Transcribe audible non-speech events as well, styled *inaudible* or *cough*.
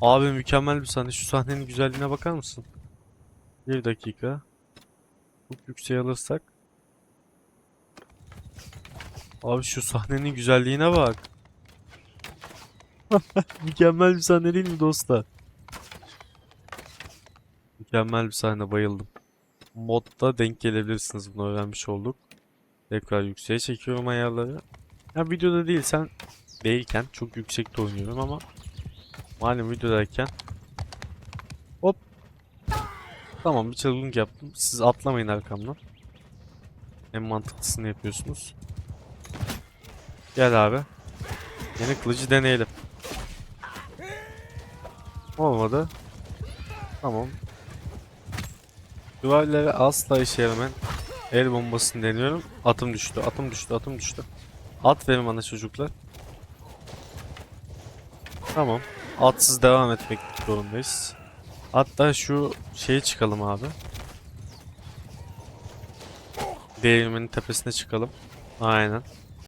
Abi mükemmel bir sahne. Şu sahnenin güzelliğine bakar mısın? Bir dakika. Çok yükseğe alırsak. Abi şu sahnenin güzelliğine bak. *laughs* Mükemmel bir sahne değil mi dostlar? Mükemmel bir sahne bayıldım. Modda denk gelebilirsiniz bunu öğrenmiş olduk. Tekrar yükseğe çekiyorum ayarları. Ya videoda değil sen değilken çok yüksekte oynuyorum ama malum videodayken hop tamam bir çılgınlık yaptım. Siz atlamayın arkamdan. En mantıklısını yapıyorsunuz. Gel abi. Yeni kılıcı deneyelim. Olmadı. Tamam. Duvarlara asla işe yaramayan el bombasını deniyorum. Atım düştü, atım düştü, atım düştü. At verin bana çocuklar. Tamam. Atsız devam etmek zorundayız. Hatta şu şeye çıkalım abi. Değirmenin tepesine çıkalım. Aynen.